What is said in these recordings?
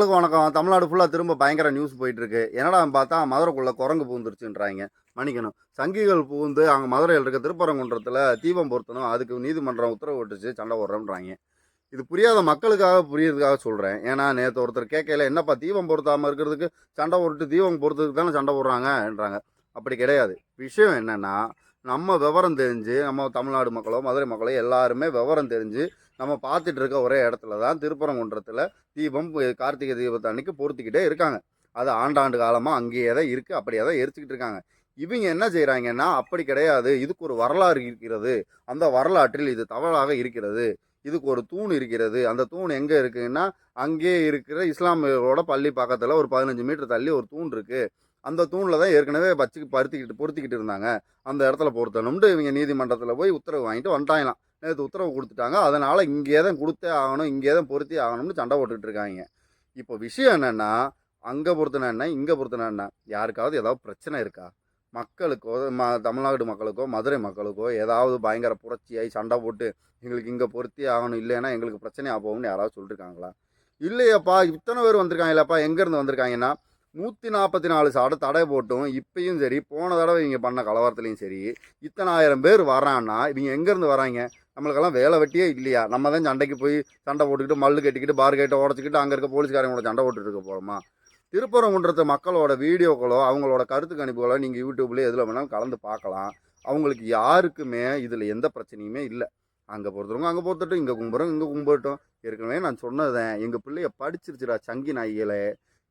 மக்களுக்கு வணக்கம். தமிழ்நாடு ஃபுல்லாக திரும்ப பயங்கர நியூஸ் போயிட்டுருக்கு. என்னடா பார்த்தா மதுரைக்குள்ளே குரங்கு பூந்துருச்சுன்றாங்க. மன்னிக்கணும். சங்கிகள் பூந்து அங்கே மதுரையில் இருக்க திருப்பரங்குன்றத்தில் தீபம் பொருத்தணும். அதுக்கு நீதிமன்றம் உத்தரவு விட்டுச்சு சண்டை போடுறோம்ன்றாங்க இது புரியாத மக்களுக்காக புரியறதுக்காக சொல்கிறேன் ஏன்னா நேற்று ஒருத்தர் கேட்கல என்னப்பா தீபம் பொருத்தாமல் இருக்கிறதுக்கு சண்டை போட்டு தீபம் பொறுத்ததுக்கு தானே சண்டை போடுறாங்கன்றாங்க. அப்படி கிடையாது. விஷயம் என்னென்னா நம்ம விவரம் தெரிஞ்சு நம்ம தமிழ்நாடு மக்களோ மதுரை மக்களோ எல்லாருமே விவரம் தெரிஞ்சு நம்ம பார்த்துட்டு இருக்க ஒரே இடத்துல தான் திருப்பரங்குன்றத்தில் தீபம் கார்த்திகை தீபத்தை அன்னைக்கு பொறுத்துக்கிட்டே இருக்காங்க. அது ஆண்டாண்டு காலமாக அங்கேயே தான் இருக்குது அப்படியே தான் எரிச்சிக்கிட்டு இருக்காங்க. இவங்க என்ன செய்கிறாங்கன்னா அப்படி கிடையாது. இதுக்கு ஒரு வரலாறு இருக்கிறது. அந்த வரலாற்றில் இது தவறாக இருக்கிறது. இதுக்கு ஒரு தூண் இருக்கிறது. அந்த தூண் எங்கே இருக்குதுன்னா அங்கேயே இருக்கிற இஸ்லாமியர்களோட பள்ளி பக்கத்தில் ஒரு பதினஞ்சு மீட்டர் தள்ளி ஒரு தூண் இருக்குது அந்த தூணில் தான் ஏற்கனவே வச்சு பருத்திக்கிட்டு பொருத்திக்கிட்டு இருந்தாங்க. அந்த இடத்துல பொருத்தணும்ட்டு இவங்க நீதிமன்றத்தில் போய் உத்தரவு வாங்கிட்டு வந்துட்டாங்களாம். நேற்று உத்தரவு கொடுத்துட்டாங்க. அதனால் இங்கே தான் கொடுத்தே ஆகணும் இங்கே தான் பொருத்தி ஆகணும்னு சண்டை போட்டுக்கிட்டு இருக்காங்க. இப்போ விஷயம் என்னென்னா அங்கே பொறுத்தனா என்ன இங்கே பொறுத்தனா என்ன? யாருக்காவது ஏதாவது பிரச்சனை இருக்கா? மக்களுக்கோ ம தமிழ்நாடு மக்களுக்கோ மதுரை மக்களுக்கோ ஏதாவது பயங்கர புரட்சியாகி சண்டை போட்டு எங்களுக்கு இங்கே பொருத்தி ஆகணும் இல்லைன்னா எங்களுக்கு பிரச்சனை ஆகும்னு யாராவது சொல்லியிருக்காங்களா இல்லையப்பா இத்தனை பேர் வந்திருக்காங்களேப்பா எங்கேருந்து வந்திருக்காங்கன்னா நூற்றி நாற்பத்தி நாலு சாடை தடை போட்டும் இப்பயும் சரி போன தடவை இவங்க பண்ண கலவரத்துலையும் சரி இத்தனை ஆயிரம் பேர் வரான்னா இவங்க எங்கேருந்து வராங்க நம்மளுக்கெல்லாம் வேலை வெட்டியே இல்லையா? நம்ம தான் சண்டைக்கு போய் சண்டை போட்டுக்கிட்டு மல்லு கட்டிக்கிட்டு பார் கேட்டை உடச்சிக்கிட்டு அங்கே இருக்க போலீஸ்காரங்களோட சண்டை போட்டுட்டு இருக்க போகிறோமா திருப்பரங்குன்றத்து மக்களோட வீடியோக்களோ அவங்களோட கருத்து கணிப்புகளோ நீங்கள் யூடியூப்லேயே எதில் வேணாலும் கலந்து பார்க்கலாம். அவங்களுக்கு யாருக்குமே இதில் எந்த பிரச்சனையுமே இல்லை. அங்கே பொறுத்தவங்க அங்கே பொறுத்தட்டும் இங்கே கும்பிட்றோம் இங்கே கும்பிட்டோம் ஏற்கனவே நான் சொன்னதேன் எங்கள் பிள்ளைய படிச்சிருச்சுடா சங்கி நாய்களே.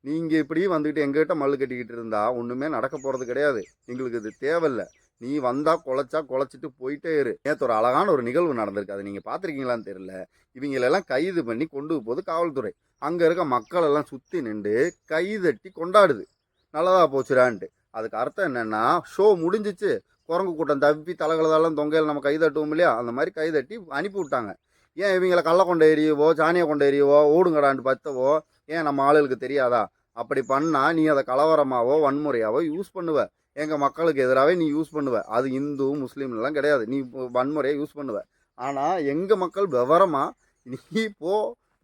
நீங்கள் இப்படி வந்துக்கிட்டு எங்ககிட்ட மல்லு கட்டிக்கிட்டு இருந்தால் ஒன்றுமே நடக்க போகிறது கிடையாது. எங்களுக்கு இது தேவையில்லை. நீ வந்தா குலைச்சா குலைச்சிட்டு போயிட்டே இரு. நேற்று ஒரு அழகான ஒரு நிகழ்வு நடந்திருக்கு. அதை நீங்கள் பார்த்துருக்கீங்களான்னு தெரியல. இவங்களெல்லாம் கைது பண்ணி கொண்டு போகுது காவல்துறை. அங்கே இருக்க மக்கள் எல்லாம் சுற்றி நின்று கைதட்டி கொண்டாடுது. நல்லதாக போச்சுடான்ட்டு. அதுக்கு அர்த்தம் என்னென்னா ஷோ முடிஞ்சிச்சு. குரங்கு கூட்டம் தப்பி தலைகளதெல்லாம் தொங்கையில் நம்ம கைதட்டுவோம் இல்லையா? அந்த மாதிரி கைதட்டி அனுப்பி விட்டாங்க. ஏன் இவங்களை கள்ள கொண்ட எறியவோ சாணியை கொண்ட எறியவோ ஓடுங்கடான்ட்டு பத்தவோ? ஏன் நம்ம ஆளுகளுக்கு தெரியாதா? அப்படி பண்ணால் நீ அதை கலவரமாவோ வன்முறையாவோ யூஸ் பண்ணுவ. எங்கள் மக்களுக்கு எதிராகவே நீ யூஸ் பண்ணுவ. அது இந்து முஸ்லீம்லாம் கிடையாது. நீ வன்முறையை யூஸ் பண்ணுவ. ஆனால் எங்கள் மக்கள் விவரமாக நீ போ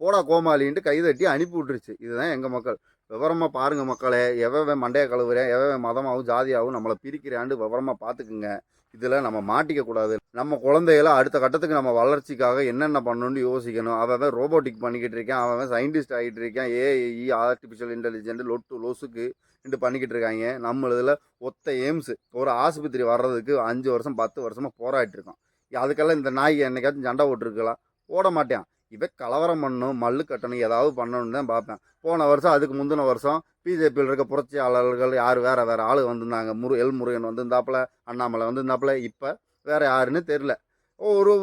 போடா கோமாளின்ட்டு கைதட்டி அனுப்பி விட்டுருச்சு. இதுதான் எங்கள் மக்கள். விவரமாக பாருங்கள் மக்களே. எவன் மண்டைய கழுவுறேன் எவன் மதமாகவும் ஜாதியாகவும் நம்மளை பிரிக்கிறாண்டு விவரமாக பார்த்துக்குங்க இதில் நம்ம மாட்டிக்க கூடாது. நம்ம குழந்தைகளை அடுத்த கட்டத்துக்கு நம்ம வளர்ச்சிக்காக என்னென்ன பண்ணணும்னு யோசிக்கணும். அவன் ரோபோட்டிக் பண்ணிக்கிட்டு இருக்கேன் அவன் சயின்டிஸ்ட் ஆகிட்டு இருக்கேன் ஏஐஇ ஆர்டிஃபிஷியல் இன்டெலிஜென்ட் லொட்டு லொசுக்கு என்று பண்ணிக்கிட்டு இருக்காங்க. நம்ம இதில் ஒத்த எய்ம்ஸ் ஒரு ஆஸ்பத்திரி வர்றதுக்கு அஞ்சு வருஷம் பத்து வருஷமாக போராடிட்டு இருக்கோம். அதுக்கெல்லாம் இந்த நாய் என்னைக்காச்சும் சண்டை போட்டிருக்கலாம். ஓட மாட்டேன். இவன் கலவரம் பண்ணணும் மல்லு கட்டணும் ஏதாவது பண்ணணும்னு தான் பார்ப்பேன். போன வருஷம் அதுக்கு முந்தின வருஷம் பிஜேபியில் இருக்க புரட்சியாளர்கள் யார்? வேறு வேறு ஆள் வந்திருந்தாங்க. முரு எல் முருகன் வந்திருந்தாப்புல அண்ணாமலை வந்திருந்தாப்புல. இப்போ வேறு யாருன்னு தெரில ஒரு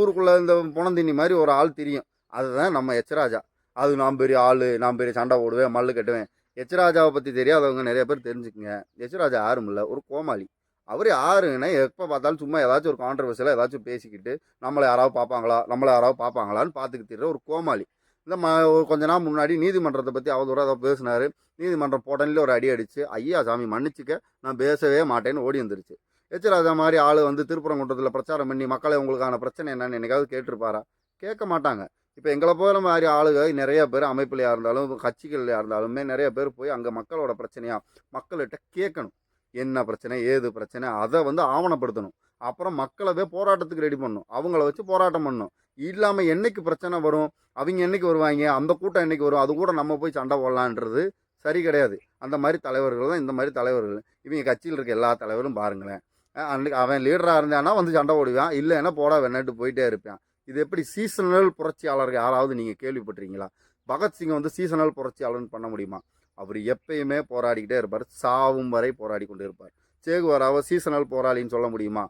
ஊருக்குள்ளே இந்த புனந்தினி மாதிரி ஒரு ஆள் தெரியும். அதுதான் நம்ம எச்ராஜா அது நான் பெரிய ஆள் நான் பெரிய சண்டை போடுவேன் மல்லு கட்டுவேன். எச்ராஜாவை பற்றி தெரியாதவங்க நிறைய பேர் தெரிஞ்சுக்கங்க. எச்ராஜா யாரும் இல்லை ஒரு கோமாளி. அவர் யாருன்னா எப்போ பார்த்தாலும் சும்மா ஏதாச்சும் ஒரு கான்ட்ரவர்சியில் ஏதாச்சும் பேசிக்கிட்டு நம்மளை யாராவது பார்ப்பாங்களா நம்மளை யாராவது பார்ப்பாங்களான்னு பார்த்துக்கிட்டு ஒரு கோமாளி. இந்த ம ஒரு கொஞ்ச நாள் முன்னாடி நீதிமன்றத்தை பற்றி அவதூறாக ஏதோ பேசினார். நீதிமன்றம் போட்டனில் ஒரு அடி அடிச்சு ஐயா சாமி மன்னிச்சுக்க நான் பேசவே மாட்டேன்னு ஓடி வந்துருச்சு. எச்சராஜா மாதிரி ஆள் வந்து திருப்பரங்குன்றத்தில் பிரச்சாரம் பண்ணி மக்களை உங்களுக்கான பிரச்சனை என்னன்னு என்னைக்காவது கேட்டிருப்பாரா? கேட்க மாட்டாங்க. இப்போ எங்களை போகிற மாதிரி ஆளுகள் நிறைய பேர் அமைப்புலையாக இருந்தாலும் கட்சிகள்லையாக இருந்தாலுமே நிறைய பேர் போய் அங்கே மக்களோட பிரச்சனையாக மக்கள்கிட்ட கேட்கணும். என்ன பிரச்சனை ஏது பிரச்சனை அதை வந்து ஆவணப்படுத்தணும். அப்புறம் மக்களவே போராட்டத்துக்கு ரெடி பண்ணணும். அவங்கள வச்சு போராட்டம் பண்ணணும். இல்லாமல் என்னைக்கு பிரச்சனை வரும்? அவங்க என்னைக்கு வருவாங்க? அந்த கூட்டம் என்றைக்கு வரும்? அது கூட நம்ம போய் சண்டை போடலான்றது சரி கிடையாது. அந்த மாதிரி தலைவர்கள் தான் இந்த மாதிரி தலைவர்கள். இவங்க கட்சியில் இருக்க எல்லா தலைவரும் பாருங்களேன். அன்றைக்கு அவன் லீடராக இருந்தானா வந்து சண்டை ஓடுவான் இல்லைன்னா போடா வெண்ணட்டு போயிட்டே இருப்பான். இது எப்படி சீசனல் புரட்சியாளர்கள் யாராவது நீங்கள் கேள்விப்பட்டிருக்கீங்களா? பகத்சிங்கை வந்து சீசனல் புரட்சியாளர்னு பண்ண முடியுமா? அவர் எப்பயுமே போராடிக்கிட்டே இருப்பார். சாவும் வரை போராடி கொண்டு இருப்பார். சேகுவராவை சீசனல் போராளின்னு சொல்ல முடியுமா?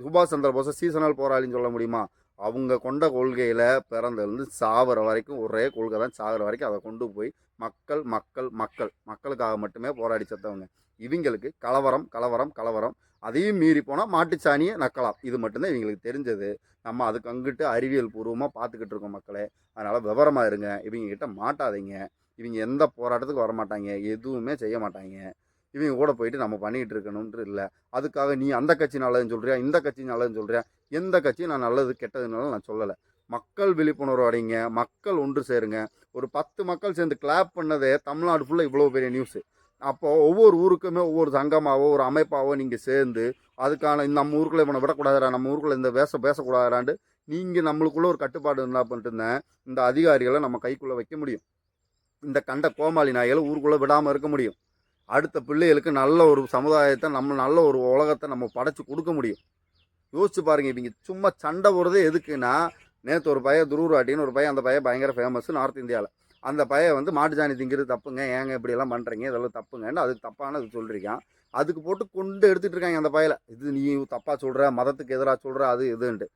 சுபாஷ் சந்திர போஸை சீசனல் போராளின்னு சொல்ல முடியுமா? அவங்க கொண்ட கொள்கையில் பிறந்ததுலேருந்து சாகிற வரைக்கும் ஒரே கொள்கை தான். சாகிற வரைக்கும் அதை கொண்டு போய் மக்கள் மக்கள் மக்கள் மக்களுக்காக மட்டுமே போராடி செத்தவங்க. இவங்களுக்கு கலவரம் கலவரம் கலவரம். அதையும் மீறி போனால் மாட்டுச்சாணியை நக்கலாம். இது மட்டும்தான் இவங்களுக்கு தெரிஞ்சது. நம்ம அதுக்கு அங்கிட்டு அறிவியல் பூர்வமாக பார்த்துக்கிட்டு இருக்கோம் மக்களே. அதனால் விவரமாக இருங்க. இவங்ககிட்ட மாட்டாதீங்க. இவங்க எந்த போராட்டத்துக்கு வர மாட்டாங்க எதுவுமே செய்ய மாட்டாங்க. இவங்க கூட போயிட்டு நம்ம பண்ணிகிட்டு இருக்கணும்ன்ற இல்லை. அதுக்காக நீ அந்த கட்சி நல்லதுன்னு சொல்கிறியா இந்த கட்சி நல்லதுன்னு சொல்கிறியா எந்த கட்சியும் நான் நல்லது கெட்டதுனாலும் நான் சொல்லலை. மக்கள் விழிப்புணர்வு அடைங்க மக்கள் ஒன்று சேருங்க. ஒரு பத்து மக்கள் சேர்ந்து கிளாப் பண்ணதே தமிழ்நாடு ஃபுல்லாக இவ்வளோ பெரிய நியூஸு அப்போது ஒவ்வொரு ஊருக்குமே ஒவ்வொரு சங்கமாவோ ஒரு அமைப்பாவோ நீங்கள் சேர்ந்து அதுக்கான இந்த நம்ம ஊருக்குள்ள இவனை விடக்கூடாதுடா நம்ம ஊருக்குள்ள இந்த பேச பேசக்கூடாதான்னு நீங்கள் நம்மளுக்குள்ளே ஒரு கட்டுப்பாடு இருந்தால் பண்ணிட்டுருந்தேன் இந்த அதிகாரிகளை நம்ம கைக்குள்ளே வைக்க முடியும். இந்த கண்ட கோமாளி நாய்களை ஊருக்குள்ளே விடாமல் இருக்க முடியும். அடுத்த பிள்ளைகளுக்கு நல்ல ஒரு சமுதாயத்தை நம்ம நல்ல ஒரு உலகத்தை நம்ம படைச்சி கொடுக்க முடியும். யோசிச்சு பாருங்க இவங்க சும்மா சண்டை போடுறதே எதுக்குன்னா நேற்று ஒரு பையன் துருவராட்டின்னு ஒரு பையன் அந்த பையன் பயங்கர ஃபேமஸ் நார்த் இந்தியாவில் அந்த பையன் வந்து மாட்டுச்சாணி திங்கிறது தப்புங்க ஏங்க இப்படியெல்லாம் பண்ணுறீங்க இதெல்லாம் தப்புங்கன்னு அதுக்கு தப்பானது சொல்லியிருக்கான் அதுக்கு போட்டு கொண்டு எடுத்துகிட்டு இருக்காங்க அந்த பையலை இது நீ தப்பாக சொல்கிற மதத்துக்கு எதிராக சொல்கிற அது இதுன்ட்டு.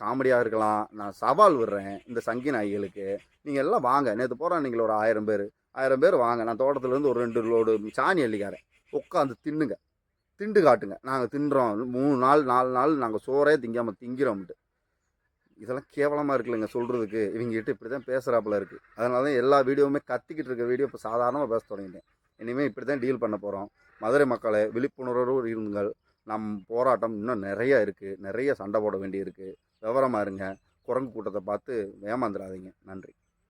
காமெடியாக இருக்கலாம். நான் சவால் விடுறேன் இந்த சங்கி நாய்களுக்கு. நீங்கள் எல்லாம் வாங்க. நேற்று போகிறோம் நீங்கள் ஒரு ஆயிரம் பேர். ஆயிரம் பேர் வாங்க. நான் தோட்டத்துலேருந்து ஒரு ரெண்டு லோடு சாணி அள்ளிக்காரன். உட்காந்து தின்னுங்க. திண்டு காட்டுங்க. நாங்கள் தின்றோம். மூணு நாள் நாலு நாள் நாங்கள் சோறே திங்காமல் திங்கிறோம்ட்டு. இதெல்லாம் கேவலமாக இருக்குல்லங்க சொல்கிறதுக்கு இவங்ககிட்ட இப்படி தான் பேசுகிறாப்புல இருக்குது அதனால தான் எல்லா வீடியோவுமே கத்திக்கிட்டு இருக்க வீடியோ இப்போ சாதாரணமாக பேச தொடங்கிட்டேன். இனிமேல் இப்படி தான் டீல் பண்ண போகிறோம் மதுரை மக்களை விழிப்புணர்வோடு இருங்கள். நம் போராட்டம் இன்னும் நிறைய இருக்குது நிறைய சண்டை போட வேண்டி இருக்குது விவரமாக இருங்க. குரங்கு கூட்டத்தை பார்த்து ஏமாந்துடாதீங்க நன்றி.